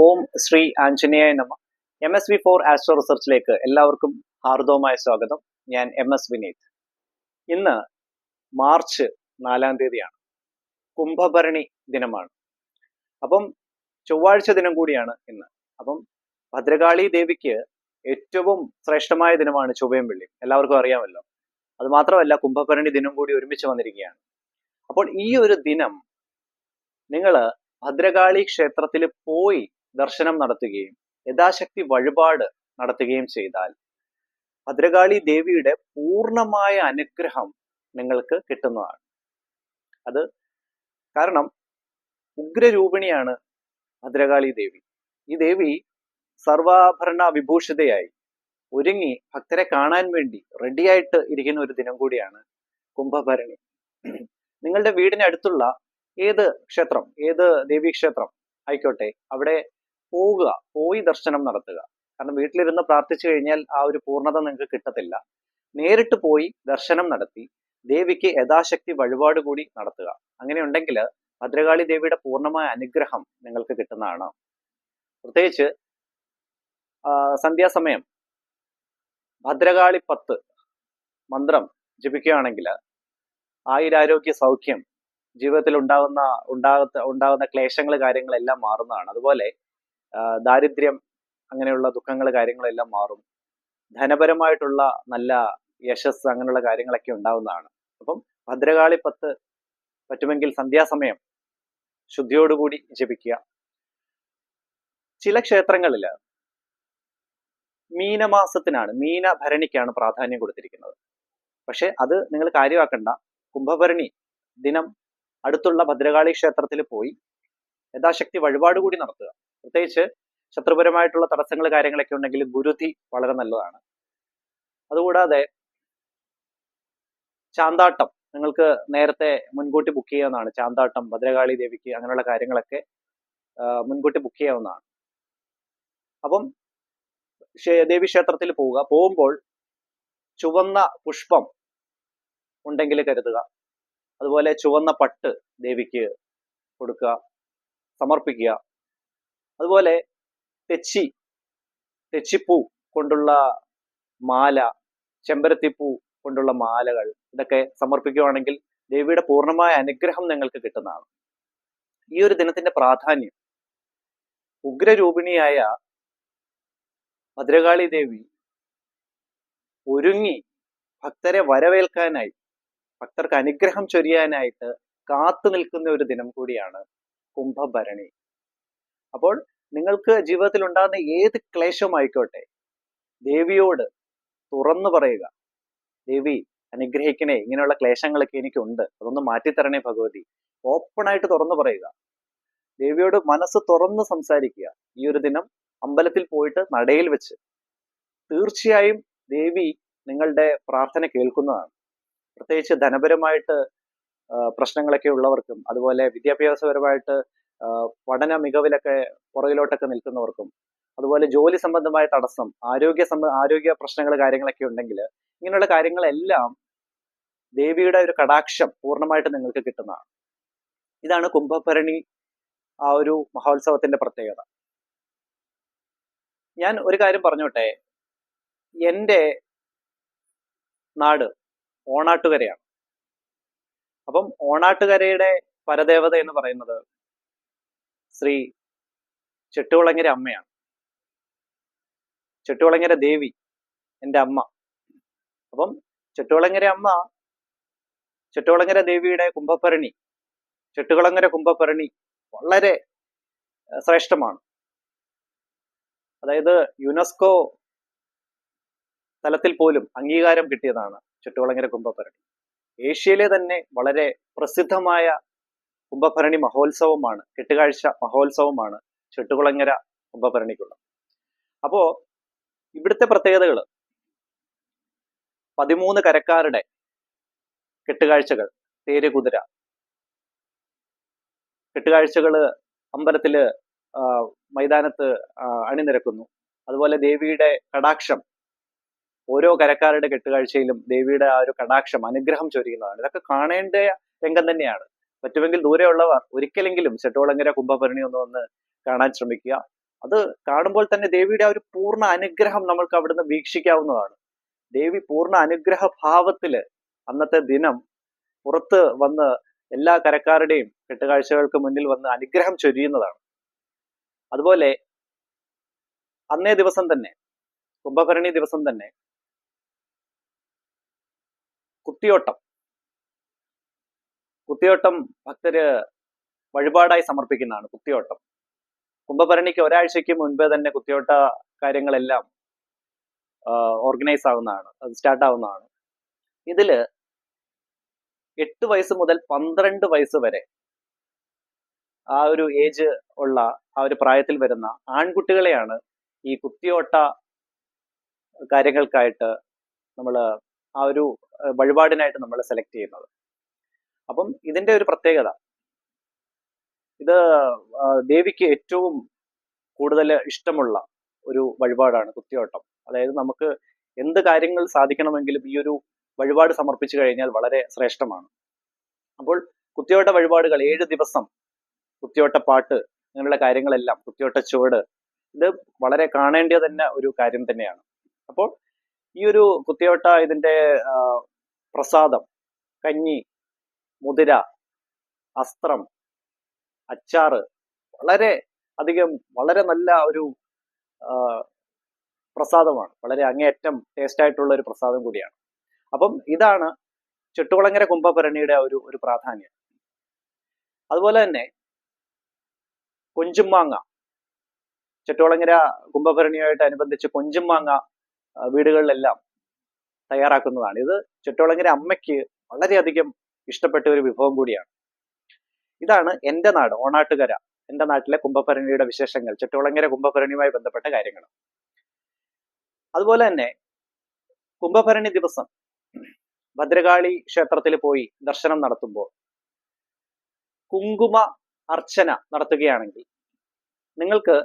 ഓം ശ്രീ ആഞ്ജനേയ നമ. M S V for astro റിസർച്ചിലേക്ക് എല്ലാവർക്കും ഹാർദവമായ സ്വാഗതം. ഞാൻ എം എസ് വിനീത്. ഇന്ന് മാർച്ച് നാലാം തീയതിയാണ്. കുംഭഭരണി ദിനമാണ്. അപ്പം ചൊവ്വാഴ്ച ദിനം കൂടിയാണ് ഇന്ന്. അപ്പം ഭദ്രകാളി ദേവിക്ക് ഏറ്റവും ശ്രേഷ്ഠമായ ദിനമാണ് ചൊവ്വയും വെള്ളിയും എല്ലാവർക്കും അറിയാമല്ലോ. അത് മാത്രമല്ല കുംഭഭരണി ദിനം കൂടി ഒരുമിച്ച് വന്നിരിക്കുകയാണ്. അപ്പോൾ ഈ ഒരു ദിനം നിങ്ങൾ ഭദ്രകാളി ക്ഷേത്രത്തിൽ പോയി ദർശനം നടത്തുകയും യഥാശക്തി വഴിപാട് നടത്തുകയും ചെയ്താൽ ഭദ്രകാളി ദേവിയുടെ പൂർണമായ അനുഗ്രഹം നിങ്ങൾക്ക് കിട്ടുന്നതാണ്. അത് കാരണം ഉഗ്രരൂപിണിയാണ് ഭദ്രകാളി ദേവി. ഈ ദേവി സർവാഭരണ വിഭൂഷിതയായി ഒരുങ്ങി ഭക്തരെ കാണാൻ വേണ്ടി റെഡിയായിട്ട് ഇരിക്കുന്ന ഒരു ദിനം കൂടിയാണ് കുംഭഭരണി. നിങ്ങളുടെ വീടിനടുത്തുള്ള ഏത് ക്ഷേത്രം ഏത് ദേവീക്ഷേത്രം ആയിക്കോട്ടെ അവിടെ പോവുക പോയി ദർശനം നടത്തുക. കാരണം വീട്ടിലിരുന്ന് പ്രാർത്ഥിച്ചു കഴിഞ്ഞാൽ ആ ഒരു പൂർണത നിങ്ങൾക്ക് കിട്ടത്തില്ല. നേരിട്ട് പോയി ദർശനം നടത്തി ദേവിക്ക് യഥാശക്തി വഴിപാട് കൂടി നടത്തുക. അങ്ങനെയുണ്ടെങ്കിൽ ഭദ്രകാളി ദേവിയുടെ പൂർണമായ അനുഗ്രഹം നിങ്ങൾക്ക് കിട്ടുന്നതാണ്. പ്രത്യേകിച്ച് സന്ധ്യാസമയം ഭദ്രകാളി പത്ത് മന്ത്രം ജപിക്കുകയാണെങ്കിൽ ആയുരാരോഗ്യ സൗഖ്യം ജീവിതത്തിൽ ഉണ്ടാകുന്ന ഉണ്ടാകുന്ന ഉണ്ടാകുന്ന ക്ലേശങ്ങൾ കാര്യങ്ങളെല്ലാം മാറുന്നതാണ്. അതുപോലെ ദാരിദ്ര്യം അങ്ങനെയുള്ള ദുഃഖങ്ങൾ കാര്യങ്ങളെല്ലാം മാറും. ധനപരമായിട്ടുള്ള നല്ല യശസ് അങ്ങനെയുള്ള കാര്യങ്ങളൊക്കെ ഉണ്ടാവുന്നതാണ്. അപ്പം ഭദ്രകാളി പത്ത് പറ്റുമെങ്കിൽ സന്ധ്യാസമയം ശുദ്ധിയോടുകൂടി ജപിക്കുക. ചില ക്ഷേത്രങ്ങളിൽ മീനമാസത്തിനാണ് മീനഭരണിക്കാണ് പ്രാധാന്യം കൊടുത്തിരിക്കുന്നത്. പക്ഷെ അത് നിങ്ങൾ കാര്യമാക്കണ്ട. കുംഭഭരണി ദിനം അടുത്തുള്ള ഭദ്രകാളി ക്ഷേത്രത്തിൽ പോയി യഥാശക്തി വഴിപാട് കൂടി നടത്തുക. പ്രത്യേകിച്ച് ശത്രുപരമായിട്ടുള്ള തടസ്സങ്ങൾ കാര്യങ്ങളൊക്കെ ഉണ്ടെങ്കിൽ ഗുരുതി വളരെ നല്ലതാണ്. അതുകൂടാതെ ചാന്താട്ടം നിങ്ങൾക്ക് നേരത്തെ മുൻകൂട്ടി ബുക്ക് ചെയ്യാവുന്നതാണ്. ചാന്താട്ടം ഭദ്രകാളി ദേവിക്ക് അങ്ങനെയുള്ള കാര്യങ്ങളൊക്കെ മുൻകൂട്ടി ബുക്ക് ചെയ്യാവുന്നതാണ്. അപ്പം ക്ഷേ- ദേവീക്ഷേത്രത്തിൽ പോവുക. പോകുമ്പോൾ ചുവന്ന പുഷ്പം ഉണ്ടെങ്കിൽ കരുതുക. അതുപോലെ ചുവന്ന പട്ട് ദേവിക്ക് കൊടുക്കുക. സമർപ്പിക്കുക. അതുപോലെ തെച്ചി തെച്ചിപ്പൂ കൊണ്ടുള്ള മാല ചെമ്പരത്തിപ്പൂ കൊണ്ടുള്ള മാലകൾ ഇതൊക്കെ സമർപ്പിക്കുകയാണെങ്കിൽ ദേവിയുടെ പൂർണമായ അനുഗ്രഹം നിങ്ങൾക്ക് കിട്ടുന്നതാണ്. ഈ ഒരു ദിനത്തിന്റെ പ്രാധാന്യം. ഉഗ്രരൂപിണിയായ ഭദ്രകാളി ദേവി ഒരുങ്ങി ഭക്തരെ വരവേൽക്കാനായി ഭക്തർക്ക് അനുഗ്രഹം ചൊരിയാനായിട്ട് കാത്തു നിൽക്കുന്ന ഒരു ദിനം കൂടിയാണ് കുംഭഭരണി. അപ്പോൾ നിങ്ങൾക്ക് ജീവിതത്തിൽ ഉണ്ടാകുന്ന ഏത് ക്ലേശമായിക്കോട്ടെ ദേവിയോട് തുറന്നു പറയുക ദേവി അനുഗ്രഹിക്കണേ ഇങ്ങനെയുള്ള ക്ലേശങ്ങളൊക്കെ എനിക്കുണ്ട് അതൊന്ന് മാറ്റിത്തരണേ ഭഗവതി. ഓപ്പണായിട്ട് തുറന്നു പറയുക. ദേവിയോട് മനസ്സ് തുറന്ന് സംസാരിക്കുക. ഈ ഒരു ദിനം അമ്പലത്തിൽ പോയിട്ട് നടയിൽ വെച്ച്. തീർച്ചയായും ദേവി നിങ്ങളുടെ പ്രാർത്ഥന കേൾക്കുന്നതാണ്. പ്രത്യേകിച്ച് ധനപരമായിട്ട് പ്രശ്നങ്ങളൊക്കെ ഉള്ളവർക്കും അതുപോലെ വിദ്യാഭ്യാസപരമായിട്ട് പഠന മികവിലൊക്കെ പുറകിലോട്ടൊക്കെ നിൽക്കുന്നവർക്കും അതുപോലെ ജോലി സംബന്ധമായ തടസ്സം ആരോഗ്യ സംബ ആരോഗ്യ പ്രശ്നങ്ങൾ കാര്യങ്ങളൊക്കെ ഉണ്ടെങ്കിൽ ഇങ്ങനെയുള്ള കാര്യങ്ങളെല്ലാം ദേവിയുടെ ഒരു കടാക്ഷം പൂർണമായിട്ട് നിങ്ങൾക്ക് കിട്ടുന്നതാണ്. ഇതാണ് കുംഭഭരണി ആ ഒരു മഹോത്സവത്തിന്റെ പ്രത്യേകത. ഞാൻ ഒരു കാര്യം പറഞ്ഞോട്ടെ എന്റെ നാട് ഓണാട്ടുകരയാണ്. അപ്പം ഓണാട്ടുകരയുടെ പരദേവത എന്ന് പറയുന്നത് ശ്രീ ചെട്ടുകുളങ്ങര അമ്മയാണ്. ചെട്ടുകുളങ്ങര ദേവി എന്റെ അമ്മ. അപ്പം ചെട്ടുകുളങ്ങര അമ്മ ചെട്ടുകുളങ്ങര ദേവിയുടെ കുംഭഭരണി ചെട്ടുകുളങ്ങര കുംഭഭരണി വളരെ ശ്രേഷ്ഠമാണ്. അതായത് യുനെസ്കോ തലത്തിൽ പോലും അംഗീകാരം കിട്ടിയതാണ് ചുറ്റുകുളങ്ങര കുംഭഭരണി. ഏഷ്യയിലെ തന്നെ വളരെ പ്രസിദ്ധമായ കുംഭഭരണി മഹോത്സവമാണ് കെട്ടുകാഴ്ച മഹോത്സവമാണ് ചെട്ടുകുളങ്ങര കുംഭഭരണിക്കുള്ളത്. അപ്പോ ഇവിടുത്തെ പ്രത്യേകതകൾ പതിമൂന്ന് കരക്കാരുടെ കെട്ടുകാഴ്ചകൾ തേര് കുതിര. കെട്ടുകാഴ്ചകൾ അമ്പലത്തിൽ മൈതാനത്ത് അണിനിരക്കുന്നു. അതുപോലെ ദേവിയുടെ കടാക്ഷം ഓരോ കരക്കാരുടെ കെട്ടുകാഴ്ചയിലും ദേവിയുടെ ആ ഒരു കടാക്ഷം അനുഗ്രഹം ചൊരിയുന്നതാണ്. ഇതൊക്കെ കാണേണ്ട രംഗം തന്നെയാണ്. പറ്റുമെങ്കിൽ ദൂരെയുള്ളവർ ഒരിക്കലെങ്കിലും ചെട്ടോളങ്ങര കുംഭഭരണി ഒന്ന് വന്ന് കാണാൻ ശ്രമിക്കുക. അത് കാണുമ്പോൾ തന്നെ ദേവിയുടെ ആ ഒരു പൂർണ അനുഗ്രഹം നമ്മൾക്ക് അവിടുന്ന് വീക്ഷിക്കാവുന്നതാണ്. ദേവി പൂർണ അനുഗ്രഹ ഭാവത്തിൽ അന്നത്തെ ദിനം പുറത്ത് വന്ന് എല്ലാ കരക്കാരുടെയും കെട്ടുകാഴ്ചകൾക്ക് മുന്നിൽ വന്ന് അനുഗ്രഹം ചൊരിയുന്നതാണ്. അതുപോലെ അന്നേ ദിവസം തന്നെ കുംഭഭരണി ദിവസം തന്നെ കുത്തിയോട്ടം. കുത്തിയോട്ടം ഭക്തര് വഴിപാടായി സമർപ്പിക്കുന്നതാണ് കുത്തിയോട്ടം. കുംഭഭരണിക്ക് ഒരാഴ്ചയ്ക്ക് മുൻപേ തന്നെ കുത്തിയോട്ട കാര്യങ്ങളെല്ലാം ഓർഗനൈസ് ആവുന്നതാണ്. അത് സ്റ്റാർട്ട് ആവുന്നതാണ്. ഇതിൽ എട്ട് വയസ്സ് മുതൽ പന്ത്രണ്ട് വയസ്സ് വരെ ആ ഒരു ഏജ് ഉള്ള ആ ഒരു പ്രായത്തിൽ വരുന്ന ആൺകുട്ടികളെയാണ് ഈ കുത്തിയോട്ട കാര്യങ്ങൾക്കായിട്ട് നമ്മൾ ആ ഒരു വഴിപാടിനായിട്ട് നമ്മൾ സെലക്ട് ചെയ്യുന്നത്. അപ്പം ഇതിന്റെ ഒരു പ്രത്യേകത. ഇത് ദേവിക്ക് ഏറ്റവും കൂടുതൽ ഇഷ്ടമുള്ള ഒരു വഴിപാടാണ് കുത്തിയോട്ടം. അതായത് നമുക്ക് എന്ത് കാര്യങ്ങൾ സാധിക്കണമെങ്കിലും ഈ ഒരു വഴിപാട് സമർപ്പിച്ചു കഴിഞ്ഞാൽ വളരെ ശ്രേഷ്ഠമാണ്. അപ്പോൾ കുത്തിയോട്ട വഴിപാടുകൾ ഏഴ് ദിവസം കുത്തിയോട്ട പാട്ട് അങ്ങനെയുള്ള കാര്യങ്ങളെല്ലാം കുത്തിയോട്ട ചുവട് ഇത് വളരെ കാണേണ്ടിയ തന്നെ ഒരു കാര്യം തന്നെയാണ്. അപ്പോൾ ഈ ഒരു കുത്തിയോട്ട ഇതിന്റെ പ്രസാദം. കഞ്ഞി മുതിര അസ്ത്രം അച്ചാറ് വളരെ അധികം വളരെ നല്ല ഒരു പ്രസാദമാണ്. വളരെ അങ്ങേയറ്റം ടേസ്റ്റ് ആയിട്ടുള്ള ഒരു പ്രസാദം കൂടിയാണ്. അപ്പം ഇതാണ് ചെട്ടുകുളങ്ങര കുംഭഭരണിയുടെ ഒരു ഒരു പ്രാധാന്യം. അതുപോലെ തന്നെ കൊഞ്ചുമാങ്ങ ചെട്ടുകുളങ്ങര കുംഭഭരണിയുമായിട്ട് അനുബന്ധിച്ച് കൊഞ്ചുമാങ്ങ വീടുകളിലെല്ലാം തയ്യാറാക്കുന്നതാണ്. ഇത് ചുറ്റോളങ്ങര അമ്മയ്ക്ക് വളരെയധികം ഇഷ്ടപ്പെട്ട ഒരു വിഭവം കൂടിയാണ്. ഇതാണ് എന്റെ നാട് ഓണാട്ടുകര. എന്റെ നാട്ടിലെ കുംഭഭരണിയുടെ വിശേഷങ്ങൾ ചുറ്റോളങ്ങര കുംഭഭരണിയുമായി ബന്ധപ്പെട്ട കാര്യങ്ങൾ. അതുപോലെ തന്നെ കുംഭഭരണി ദിവസം ഭദ്രകാളി ക്ഷേത്രത്തിൽ പോയി ദർശനം നടത്തുമ്പോൾ കുങ്കുമ അർച്ചന നടത്തുകയാണെങ്കിൽ നിങ്ങൾക്ക്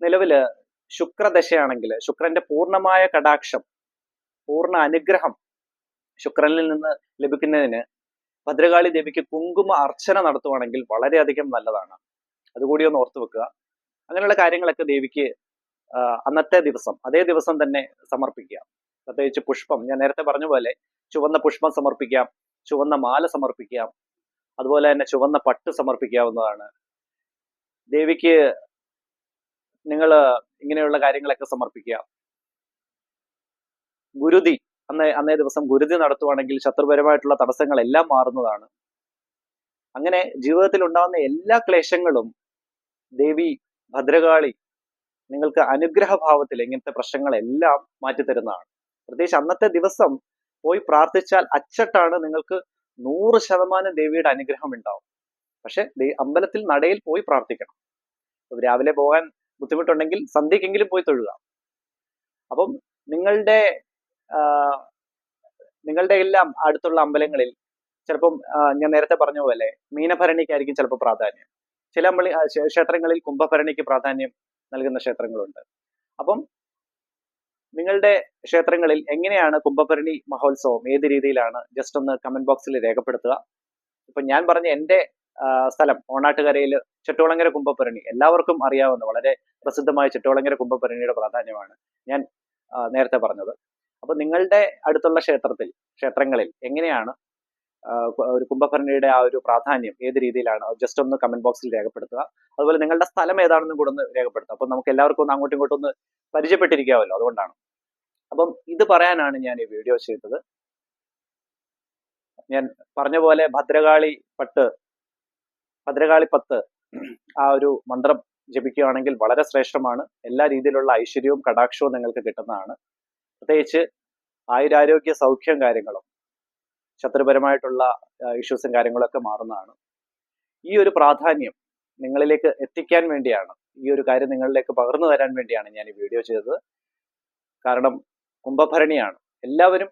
നിലവിൽ ശുക്രദശയാണെങ്കിൽ ശുക്രന്റെ പൂർണമായ കടാക്ഷം പൂർണ അനുഗ്രഹം ശുക്രനിൽ നിന്ന് ലഭിക്കുന്നതിന് ഭദ്രകാളി ദേവിക്ക് കുങ്കുമ അർച്ചന നടത്തുവാണെങ്കിൽ വളരെയധികം നല്ലതാണ്. അതുകൂടി ഒന്ന് ഓർത്തു വെക്കുക. അങ്ങനെയുള്ള കാര്യങ്ങളൊക്കെ ദേവിക്ക് അന്നത്തെ ദിവസം അതേ ദിവസം തന്നെ സമർപ്പിക്കുക. പ്രത്യേകിച്ച് പുഷ്പം ഞാൻ നേരത്തെ പറഞ്ഞ പോലെ ചുവന്ന പുഷ്പം സമർപ്പിക്കാം ചുവന്ന മാല സമർപ്പിക്കാം അതുപോലെ തന്നെ ചുവന്ന പട്ട് സമർപ്പിക്കാവുന്നതാണ്. ദേവിക്ക് നിങ്ങൾ ഇങ്ങനെയുള്ള കാര്യങ്ങളൊക്കെ സമർപ്പിക്കുക. ഗുരുതി. അന്നേ അന്നേ ദിവസം ഗുരുതി നടത്തുവാണെങ്കിൽ ശത്രുപരമായിട്ടുള്ള തടസ്സങ്ങളെല്ലാം മാറുന്നതാണ്. അങ്ങനെ ജീവിതത്തിൽ ഉണ്ടാകുന്ന എല്ലാ ക്ലേശങ്ങളും ദേവി ഭദ്രകാളി നിങ്ങൾക്ക് അനുഗ്രഹഭാവത്തിൽ ഇങ്ങനത്തെ പ്രശ്നങ്ങളെല്ലാം മാറ്റിത്തരുന്നതാണ്. പ്രത്യേകിച്ച് അന്നത്തെ ദിവസം പോയി പ്രാർത്ഥിച്ചാൽ അച്ചട്ടാണ് നിങ്ങൾക്ക് നൂറ് ശതമാനം ദേവിയുടെ അനുഗ്രഹം ഉണ്ടാവും. പക്ഷെ അമ്പലത്തിൽ നടയിൽ പോയി പ്രാർത്ഥിക്കണം. രാവിലെ പോകാൻ ബുദ്ധിമുട്ടുണ്ടെങ്കിൽ സന്ധ്യക്കെങ്കിലും പോയി തൊഴുക. അപ്പം നിങ്ങളുടെ നിങ്ങളുടെ എല്ലാം അടുത്തുള്ള അമ്പലങ്ങളിൽ ചിലപ്പം ഞാൻ നേരത്തെ പറഞ്ഞ പോലെ മീനഭരണിക്കായിരിക്കും ചിലപ്പോൾ പ്രാധാന്യം. ചില ക്ഷേ- ക്ഷേത്രങ്ങളിൽ കുംഭഭരണിക്ക് പ്രാധാന്യം നൽകുന്ന ക്ഷേത്രങ്ങളുണ്ട്. അപ്പം നിങ്ങളുടെ ക്ഷേത്രങ്ങളിൽ എങ്ങനെയാണ് കുംഭഭരണി മഹോത്സവം ഏത് രീതിയിലാണ്? ജസ്റ്റ് ഒന്ന് കമന്റ് ബോക്സിൽ രേഖപ്പെടുത്തുക. ഇപ്പൊ ഞാൻ പറഞ്ഞ എന്റെ ആ, സ്ഥലം. ഓണാട്ടുകരയിൽ ചെട്ടോളങ്ങര കുംഭപ്പരണി. എല്ലാവർക്കും അറിയാവുന്ന വളരെ പ്രസിദ്ധമായ ചെട്ടോളങ്ങര കുംഭപ്പരണിയുടെ പ്രാധാന്യമാണ് ഞാൻ നേരത്തെ പറഞ്ഞത്. അപ്പൊ നിങ്ങളുടെ അടുത്തുള്ള ക്ഷേത്രത്തിൽ ക്ഷേത്രങ്ങളിൽ എങ്ങനെയാണ് ഒരു കുംഭഭരണിയുടെ ആ ഒരു പ്രാധാന്യം? ഏത് രീതിയിലാണ്? ജസ്റ്റ് ഒന്ന് കമന്റ് ബോക്സിൽ രേഖപ്പെടുത്തുക. അതുപോലെ നിങ്ങളുടെ സ്ഥലം ഏതാണെന്നും കൂടെ ഒന്ന് രേഖപ്പെടുത്തുക. അപ്പൊ നമുക്ക് എല്ലാവർക്കും ഒന്ന് അങ്ങോട്ടും ഇങ്ങോട്ടും ഒന്ന് പരിചയപ്പെട്ടിരിക്കാമല്ലോ അതുകൊണ്ടാണ്. അപ്പം ഇത് പറയാനാണ് ഞാൻ ഈ വീഡിയോ ചെയ്തത്. ഞാൻ പറഞ്ഞ പോലെ ഭദ്രകാളി പട്ട് ഭദ്രകാളി പത്ത് ആ ഒരു മന്ത്രം ജപിക്കുകയാണെങ്കിൽ വളരെ ശ്രേഷ്ഠമാണ്. എല്ലാ രീതിയിലുള്ള ഐശ്വര്യവും കടാക്ഷവും നിങ്ങൾക്ക് കിട്ടുന്നതാണ്. പ്രത്യേകിച്ച് ആയുരാരോഗ്യ സൗഖ്യം കാര്യങ്ങളും ശത്രുപരമായിട്ടുള്ള ഇഷ്യൂസും കാര്യങ്ങളൊക്കെ മാറുന്നതാണ്. ഈ ഒരു പ്രാധാന്യം നിങ്ങളിലേക്ക് എത്തിക്കാൻ വേണ്ടിയാണ് ഈ ഒരു കാര്യം നിങ്ങളിലേക്ക് പകർന്നു തരാൻ വേണ്ടിയാണ് ഞാൻ ഈ വീഡിയോ ചെയ്തത്. കാരണം കുംഭഭരണിയാണ്. എല്ലാവരും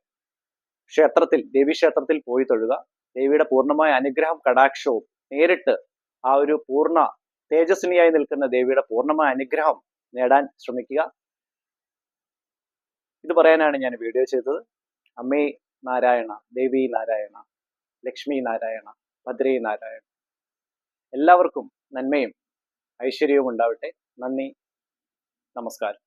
ക്ഷേത്രത്തിൽ ദേവീക്ഷേത്രത്തിൽ പോയി തൊഴുക. ദേവിയുടെ പൂർണമായ അനുഗ്രഹം കടാക്ഷവും നേരിട്ട് ആ ഒരു പൂർണ തേജസ്വിനിയായി നിൽക്കുന്ന ദേവിയുടെ പൂർണമായ അനുഗ്രഹം നേടാൻ ശ്രമിക്കുക. ഇത് പറയാനാണ് ഞാൻ വീഡിയോ ചെയ്തത്. അമ്മേ നാരായണ ദേവി നാരായണ ലക്ഷ്മി നാരായണ ഭദ്രേ നാരായണ. എല്ലാവർക്കും നന്മയും ഐശ്വര്യവും ഉണ്ടാവട്ടെ. നന്ദി. നമസ്കാരം.